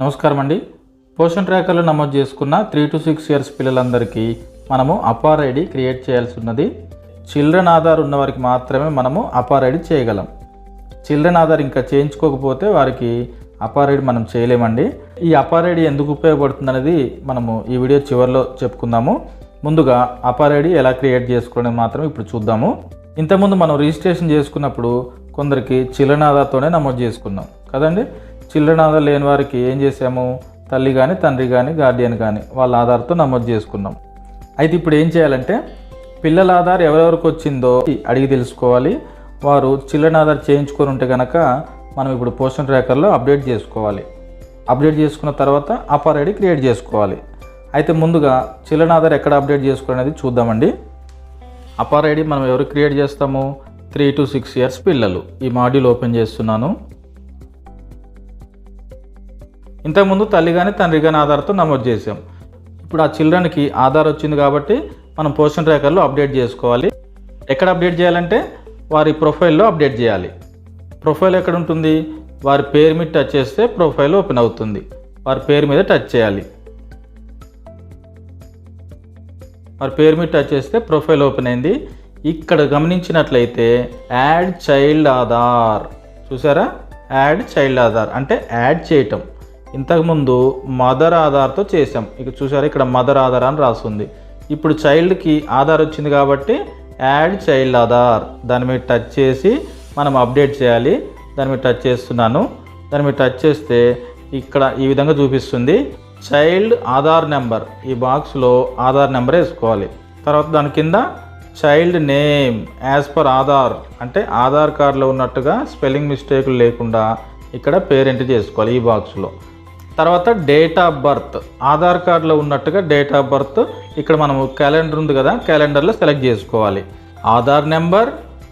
నమస్కారం అండి పోషన్ ట్రాకర్లో నమోదు చేసుకున్న త్రీ టు సిక్స్ ఇయర్స్ పిల్లలందరికీ మనము అపార్ ఐడి క్రియేట్ చేయాల్సి ఉన్నది చిల్డ్రన్ ఆధార్ ఉన్న వారికి మాత్రమే మనము అపార్ ఐడి చేయగలం. చిల్డ్రన్ ఆధార్ ఇంకా చేయించుకోకపోతే వారికి అపార్ ఐడి మనం చేయలేమండి. ఈ అపార్ ఐడి ఎందుకు ఉపయోగపడుతుంది అనేది మనము ఈ వీడియో చివరిలో చెప్పుకుందాము. ముందుగా అపార్ ఐడి ఎలా క్రియేట్ చేసుకోవడం మాత్రం ఇప్పుడు చూద్దాము. ఇంతకుముందు మనం రిజిస్ట్రేషన్ చేసుకున్నప్పుడు కొందరికి చిల్డ్రన్ ఆధార్తోనే నమోదు చేసుకున్నాం. కదండి? చిల్డ్రన్ ఆధార్ లేని వారికి ఏం చేసాము తల్లి కానీ తండ్రి కానీ గార్డియన్ కానీ వాళ్ళ ఆధార్తో నమోదు చేసుకున్నాం. అయితే ఇప్పుడు ఏం చేయాలంటే పిల్లల ఆధార్ ఎవరెవరికి వచ్చిందో అడిగి తెలుసుకోవాలి. వారు చిల్డ్రన్ ఆధార్ చేయించుకొని ఉంటే కనుక మనం ఇప్పుడు పోషన్ ట్రాకర్లో అప్డేట్ చేసుకోవాలి. అప్డేట్ చేసుకున్న తర్వాత అపార్ ఐడి క్రియేట్ చేసుకోవాలి. అయితే ముందుగా చిల్డ్రన్ ఆధార్ ఎక్కడ అప్డేట్ చేసుకోవాలనేది చూద్దామండి. అపార్ ఐడి మనం ఎవరు క్రియేట్ చేస్తాము? త్రీ టు సిక్స్ ఇయర్స్ పిల్లలు. ఈ మాడ్యూల్ ఓపెన్ చేస్తున్నాను. ఇంతకుముందు తల్లి కానీ తండ్రి కానీ ఆధార్తో నమోదు చేసాం ఇప్పుడు ఆ చిల్డ్రన్కి ఆధార్ వచ్చింది కాబట్టి మనం పోషన్ ట్రాకర్లో అప్డేట్ చేసుకోవాలి. ఎక్కడ అప్డేట్ చేయాలంటే వారి ప్రొఫైల్లో అప్డేట్ చేయాలి. ప్రొఫైల్ ఎక్కడ ఉంటుంది? వారి పేరు మీద టచ్ చేస్తే ప్రొఫైల్ ఓపెన్ అవుతుంది. వారి పేరు మీద టచ్ చేయాలి. వారి పేరు మీద టచ్ చేస్తే ప్రొఫైల్ ఓపెన్ అయింది. ఇక్కడ గమనించినట్లయితే యాడ్ చైల్డ్ ఆధార్. చూసారా? Add child Aadhaar. అంటే యాడ్ చేయటం. ఇంతకుముందు మదర్ ఆధార్తో చేసాం ఇక చూసారు ఇక్కడ మదర్ ఆధార్ అని రాస్తుంది ఇప్పుడు చైల్డ్కి ఆధార్ వచ్చింది కాబట్టి యాడ్ చైల్డ్ ఆధార్. దాని మీద టచ్ చేసి మనం అప్డేట్ చేయాలి. దాని మీద టచ్ చేస్తున్నాను. దాని మీద టచ్ చేస్తే ఇక్కడ ఈ విధంగా చూపిస్తుంది. Child Aadhaar number. ఈ బాక్స్లో ఆధార్ నెంబర్ వేసుకోవాలి. తర్వాత దాని కింద child name as per Aadhaar. అంటే ఆధార్ కార్డులో ఉన్నట్టుగా స్పెల్లింగ్ మిస్టేకులు లేకుండా ఇక్కడ పేరెంట్ చేసుకోవాలి ఈ బాక్స్లో. తర్వాత డేట్ ఆఫ్ బర్త్. ఆధార్ కార్డులో ఉన్నట్టుగా డేట్ ఆఫ్ బర్త్. ఇక్కడ మనము క్యాలెండర్ ఉంది కదా క్యాలెండర్లో సెలెక్ట్ చేసుకోవాలి. ఆధార్ నెంబర్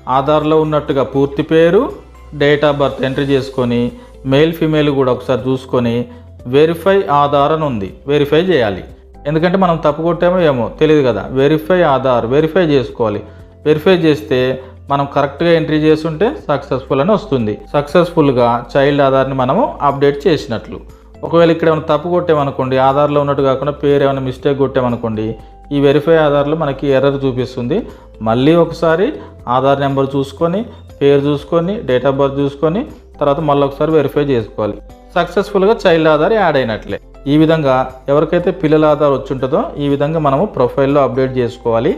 ఆధార్లో ఉన్నట్టుగా పూర్తి పేరు డేట్ ఆఫ్ బర్త్ ఎంట్రీ చేసుకొని మేల్ ఫీమేల్ కూడా ఒకసారి చూసుకొని వెరిఫై ఆధార్ అని ఉంది. వెరిఫై చేయాలి. ఎందుకంటే మనం తప్పు కొట్టామో ఏమో తెలియదు కదా. వెరిఫై ఆధార్ వెరిఫై చేసుకోవాలి. వెరిఫై చేస్తే మనం కరెక్ట్గా ఎంట్రీ చేస్తుంటే సక్సెస్ఫుల్ అని వస్తుంది. సక్సెస్ఫుల్గా చైల్డ్ ఆధార్ని మనము అప్డేట్ చేసినట్లు. ఒకవేళ ఇక్కడ ఏమైనా తప్పు కొట్టామనుకోండి ఆధార్లో ఉన్నట్టు కాకుండా పేరు ఏమైనా మిస్టేక్ కొట్టామనుకోండి ఈ వెరిఫై ఆధార్లో మనకి ఎర్రర్ చూపిస్తుంది. మళ్ళీ ఒకసారి ఆధార్ నెంబర్ చూసుకొని పేరు చూసుకొని డేట్ ఆఫ్ బర్త్ చూసుకొని తర్వాత మళ్ళీ ఒకసారి వెరిఫై చేసుకోవాలి. సక్సెస్ఫుల్గా చైల్డ్ ఆధార్ యాడ్ అయినట్లే. ఈ విధంగా ఎవరికైతే పిల్లల ఆధార్ వచ్చి ఉంటుందో ఈ విధంగా మనము ప్రొఫైల్లో అప్డేట్ చేసుకోవాలి.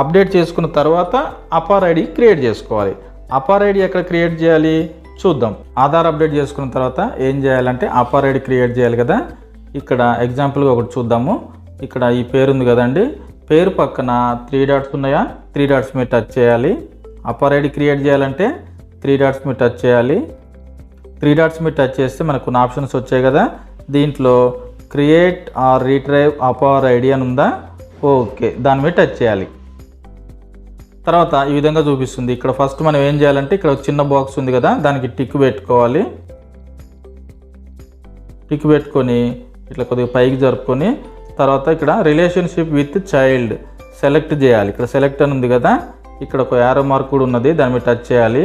అప్డేట్ చేసుకున్న తర్వాత అపార్ ఐడి క్రియేట్ చేసుకోవాలి. అపార్ ఐడి ఎక్కడ క్రియేట్ చేయాలి? చూద్దాం. ఆధార్ అప్డేట్ చేసుకున్న తర్వాత ఏం చేయాలంటే అపార్ ఐడి క్రియేట్ చేయాలి కదా. ఇక్కడ ఎగ్జాంపుల్గా ఒకటి చూద్దాము. ఇక్కడ ఈ పేరు ఉంది కదండి. పేరు పక్కన త్రీ డాట్స్ ఉన్నాయా? త్రీ డాట్స్ మీద టచ్ చేయాలి. అపార్ ఐడి క్రియేట్ చేయాలంటే త్రీ డాట్స్ మీద టచ్ చేయాలి. త్రీ డాట్స్ మీద టచ్ చేస్తే మనకు కొన్ని ఆప్షన్స్ వచ్చాయి కదా. దీంట్లో create or retrieve APAAR ID అని ఉందా? ఓకే దాని మీద టచ్ చేయాలి. తర్వాత ఈ విధంగా చూపిస్తుంది. ఇక్కడ ఫస్ట్ మనం ఏం చేయాలంటే ఇక్కడ ఒక చిన్న బాక్స్ ఉంది కదా దానికి టిక్ పెట్టుకోవాలి. టిక్ పెట్టుకొని ఇట్లా కొద్దిగా పైకి జరుపుకొని తర్వాత ఇక్కడ రిలేషన్షిప్ విత్ చైల్డ్ సెలెక్ట్ చేయాలి. ఇక్కడ సెలెక్ట్ అని ఉంది కదా ఇక్కడ ఒక యారో మార్క్ కూడా ఉన్నది దాని మీద టచ్ చేయాలి.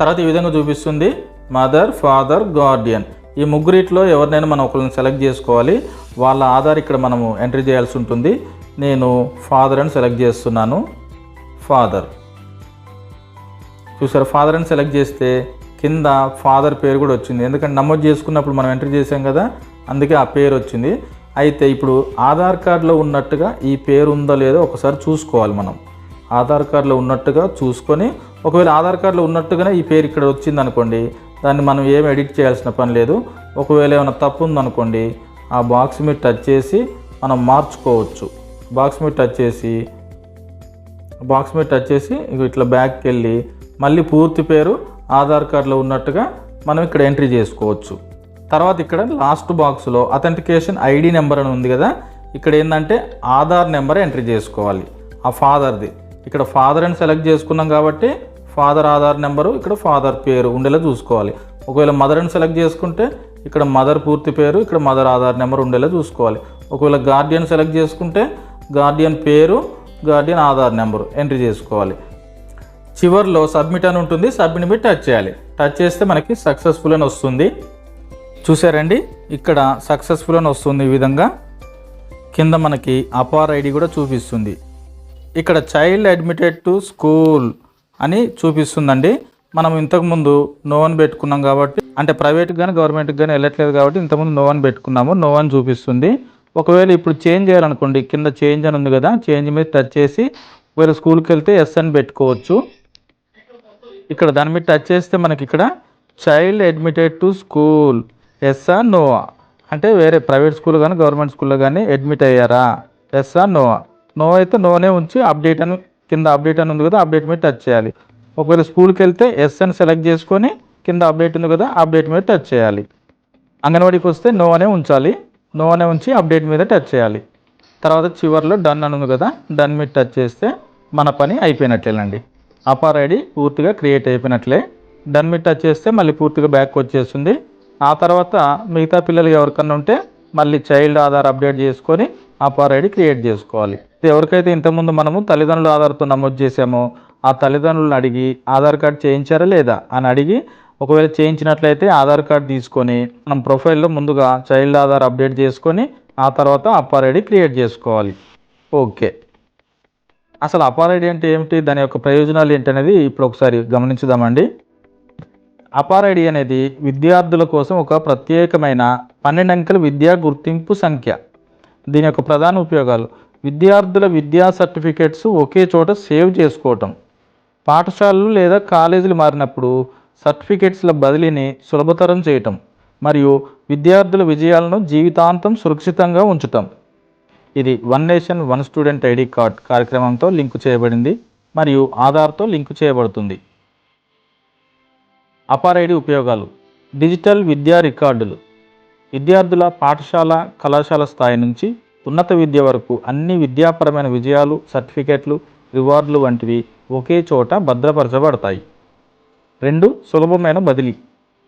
తర్వాత ఈ విధంగా చూపిస్తుంది మదర్ ఫాదర్ గార్డియన్ ఈ ముగ్గురిట్లో ఎవరినైనా మనం ఒకరిని సెలెక్ట్ చేసుకోవాలి. వాళ్ళ ఆధార్ ఇక్కడ మనము ఎంట్రీ చేయాల్సి ఉంటుంది. నేను ఫాదర్ అని సెలెక్ట్ చేస్తున్నాను. ఫాదర్ చూసారు? ఫాదర్ అని సెలెక్ట్ చేస్తే కింద ఫాదర్ పేరు కూడా వచ్చింది. ఎందుకంటే నమోదు చేసుకున్నప్పుడు మనం ఎంటర్ చేసాం కదా అందుకే ఆ పేరు వచ్చింది. అయితే ఇప్పుడు ఆధార్ కార్డులో ఉన్నట్టుగా ఈ పేరు ఉందో లేదో ఒకసారి చూసుకోవాలి మనం. ఆధార్ కార్డులో ఉన్నట్టుగా చూసుకొని ఒకవేళ ఆధార్ కార్డులో ఉన్నట్టుగానే ఈ పేరు ఇక్కడ వచ్చింది అనుకోండి దాన్ని మనం ఏం ఎడిట్ చేయాల్సిన పని లేదు. ఒకవేళ ఏమైనా తప్పు ఉందనుకోండి ఆ బాక్స్ మీద టచ్ చేసి మనం మార్చుకోవచ్చు. బాక్స్ మీద టచ్ చేసి బాక్స్ మీద టచ్ చేసి ఇక ఇట్లా బ్యాక్కి వెళ్ళి మళ్ళీ పూర్తి పేరు ఆధార్ కార్డులో ఉన్నట్టుగా మనం ఇక్కడ ఎంట్రీ చేసుకోవచ్చు. తర్వాత ఇక్కడ లాస్ట్ బాక్స్లో అథెంటికేషన్ ఐడి నెంబర్ అని ఉంది కదా ఇక్కడ ఏంటంటే ఆధార్ నెంబర్ ఎంట్రీ చేసుకోవాలి. ఆ ఫాదర్ది ఇక్కడ ఫాదర్ అని సెలెక్ట్ చేసుకున్నాం కాబట్టి ఫాదర్ ఆధార్ నెంబరు ఇక్కడ ఫాదర్ పేరు ఉండేలా చూసుకోవాలి. ఒకవేళ మదర్ అని సెలెక్ట్ చేసుకుంటే ఇక్కడ మదర్ పూర్తి పేరు ఇక్కడ మదర్ ఆధార్ నెంబర్ ఉండేలా చూసుకోవాలి. ఒకవేళ గార్డియన్ సెలెక్ట్ చేసుకుంటే గార్డియన్ పేరు గార్డియన్ ఆధార్ నెంబరు ఎంట్రీ చేసుకోవాలి. చివర్లో సబ్మిట్ అని ఉంటుంది సబ్మిట్ మీద టచ్ చేయాలి. టచ్ చేస్తే మనకి సక్సెస్ఫుల్ అని వస్తుంది. చూసారండి? ఇక్కడ సక్సెస్ఫుల్ అని వస్తుంది ఈ విధంగా. కింద మనకి అపార్ ఐడి కూడా చూపిస్తుంది. ఇక్కడ చైల్డ్ అడ్మిటెడ్ టు స్కూల్ అని చూపిస్తుందండి. మనం ఇంతకుముందు నో అని పెట్టుకున్నాం కాబట్టి అంటే ప్రైవేట్కి కానీ గవర్నమెంట్కి కానీ వెళ్ళట్లేదు కాబట్టి ఇంతకుముందు నో అని పెట్టుకున్నాము. నో అని చూపిస్తుంది. ఒకవేళ ఇప్పుడు చేంజ్ చేయాలనుకోండి కింద చేంజ్ అని ఉంది కదా చేంజ్ మీద టచ్ చేసి ఒకవేళ స్కూల్కి వెళ్తే ఎస్ అని పెట్టుకోవచ్చు. ఇక్కడ దాని మీద టచ్ చేస్తే మనకి ఇక్కడ చైల్డ్ అడ్మిటెడ్ టు స్కూల్ ఎస్ఆ నోవా అంటే వేరే ప్రైవేట్ స్కూల్ కానీ గవర్నమెంట్ స్కూల్లో కానీ అడ్మిట్ అయ్యారా? ఎస్ఆ నోవా నో అయితే నోనే ఉంచి అప్డేట్ అని కింద అప్డేట్ అని ఉంది కదా అప్డేట్ మీద టచ్ చేయాలి. ఒకవేళ స్కూల్కి వెళ్తే ఎస్ అని సెలెక్ట్ చేసుకొని కింద అప్డేట్ ఉంది కదా అప్డేట్ మీద టచ్ చేయాలి. అంగన్వాడీకి వస్తే నో అనే ఉంచాలి. నో అనే ఉంచి అప్డేట్ మీద టచ్ చేయాలి. తర్వాత చివరిలో డన్ అని ఉంది కదా డన్ మీద టచ్ చేస్తే మన పని అయిపోయినట్లేనండి. అపార్ ఐడి పూర్తిగా క్రియేట్ అయిపోయినట్లే. డన్ మీద టచ్ చేస్తే మళ్ళీ పూర్తిగా బ్యాక్ వచ్చేస్తుంది. ఆ తర్వాత మిగతా పిల్లలు ఎవరికన్నా ఉంటే మళ్ళీ చైల్డ్ ఆధార్ అప్డేట్ చేసుకొని అపార్ ఐడి క్రియేట్ చేసుకోవాలి. ఎవరికైతే ఇంతకుముందు మనము తల్లిదండ్రుల ఆధార్తో నమోదు చేసామో ఆ తల్లిదండ్రులను అడిగి ఆధార్ కార్డ్ చేయించారా లేదా అని అడిగి ఒకవేళ చేయించినట్లయితే ఆధార్ కార్డ్ తీసుకొని మనం ప్రొఫైల్లో ముందుగా చైల్డ్ ఆధార్ అప్డేట్ చేసుకొని ఆ తర్వాత అప్పార్ ఐడి క్రియేట్ చేసుకోవాలి. ఓకే. అసలు అపార్ ఐడి అంటే ఏమిటి? దాని యొక్క ప్రయోజనాలు ఏంటి అనేది ఇప్పుడు ఒకసారి గమనించుదామండి. అపార్ ఐడి అనేది విద్యార్థుల కోసం ఒక ప్రత్యేకమైన పన్నెండు అంకెల విద్యా గుర్తింపు సంఖ్య. దీని యొక్క ప్రధాన ఉపయోగాలు విద్యార్థుల విద్యా సర్టిఫికేట్స్ ఒకే చోట సేవ్ చేసుకోవటం. పాఠశాలలు లేదా కాలేజీలు మారినప్పుడు సర్టిఫికేట్స్ల బదిలీని సులభతరం చేయటం మరియు విద్యార్థుల విజయాలను జీవితాంతం సురక్షితంగా ఉంచటం. ఇది one nation one student ID card కార్యక్రమంతో లింకు చేయబడింది మరియు ఆధార్తో లింకు చేయబడుతుంది. అపార్ ఐడి ఉపయోగాలు. డిజిటల్ విద్యా రికార్డులు. విద్యార్థుల పాఠశాల కళాశాల స్థాయి నుంచి ఉన్నత విద్య వరకు అన్ని విద్యాపరమైన విజయాలు సర్టిఫికేట్లు రివార్డులు వంటివి ఒకే చోట భద్రపరచబడతాయి. రెండు సులభమైన బదిలీ.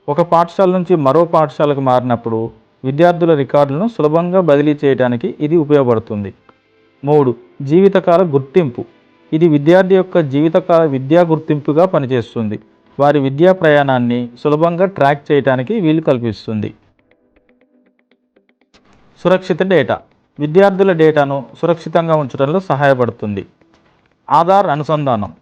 ఒక పాఠశాల నుంచి మరో పాఠశాలకు మారినప్పుడు విద్యార్థుల రికార్డులను సులభంగా బదిలీ చేయడానికి ఇది ఉపయోగపడుతుంది. మూడు జీవితకాల గుర్తింపు. ఇది విద్యార్థి యొక్క జీవితకాల విద్యా గుర్తింపుగా పనిచేస్తుంది. వారి విద్యా ప్రయాణాన్ని సులభంగా ట్రాక్ చేయడానికి వీలు కల్పిస్తుంది. సురక్షిత డేటా. విద్యార్థుల డేటాను సురక్షితంగా ఉంచడంలో సహాయపడుతుంది. ఆధార్ అనుసంధానం.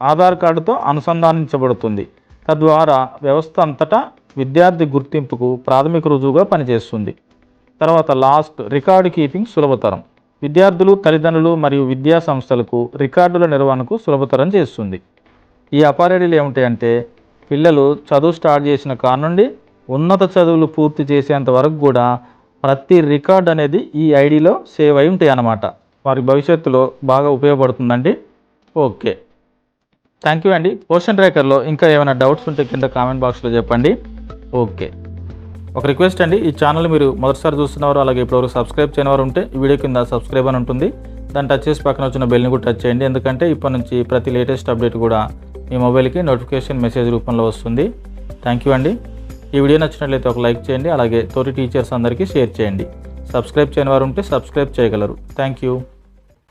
ఆధార్ కార్డుతో అనుసంధానించబడుతుంది. తద్వారా వ్యవస్థ అంతటా విద్యార్థి గుర్తింపుకు ప్రాథమిక రుజువుగా పనిచేస్తుంది. తర్వాత లాస్ట్ రికార్డు కీపింగ్ సులభతరం. విద్యార్థులు తల్లిదండ్రులు మరియు విద్యా సంస్థలకు రికార్డుల నిర్వహణకు సులభతరం చేస్తుంది. ఈ అపారేడీలు ఏమిటాయంటే పిల్లలు చదువు స్టార్ట్ చేసిన కాడ నుండి ఉన్నత చదువులు పూర్తి చేసేంత వరకు కూడా ప్రతి రికార్డ్ అనేది ఈ ఐడిలో సేవ్ అయి ఉంటాయి అన్నమాట వారి భవిష్యత్తులో బాగా ఉపయోగపడుతుందండి. ఓకే. థ్యాంక్ యూ అండి క్వశ్చన్ ట్రాకర్లో ఇంకా ఏమైనా డౌట్స్ ఉంటే కింద కామెంట్ బాక్స్లో చెప్పండి. ఓకే ఒక రిక్వెస్ట్ అండి. ఈ ఛానల్ మీరు మొదటిసారి చూస్తున్నవారు అలాగే ఇప్పటివరకు సబ్స్క్రైబ్ చేయనివారు ఉంటే ఈ వీడియో కింద సబ్స్క్రైబ్ అని ఉంటుంది. దాన్ని టచ్ చేసి పక్కన వచ్చిన బెల్ని కూడా టచ్ చేయండి. ఎందుకంటే ఇప్పటి నుంచి ప్రతి లేటెస్ట్ అప్డేట్ కూడా మీ మొబైల్కి నోటిఫికేషన్ మెసేజ్ రూపంలో వస్తుంది. థ్యాంక్ యూ అండి ఈ వీడియో నచ్చినట్లయితే ఒక లైక్ చేయండి. అలాగే తోటి టీచర్స్ అందరికీ షేర్ చేయండి. సబ్స్క్రైబ్ చేయని వారు ఉంటే సబ్స్క్రైబ్ చేయగలరు. Thank you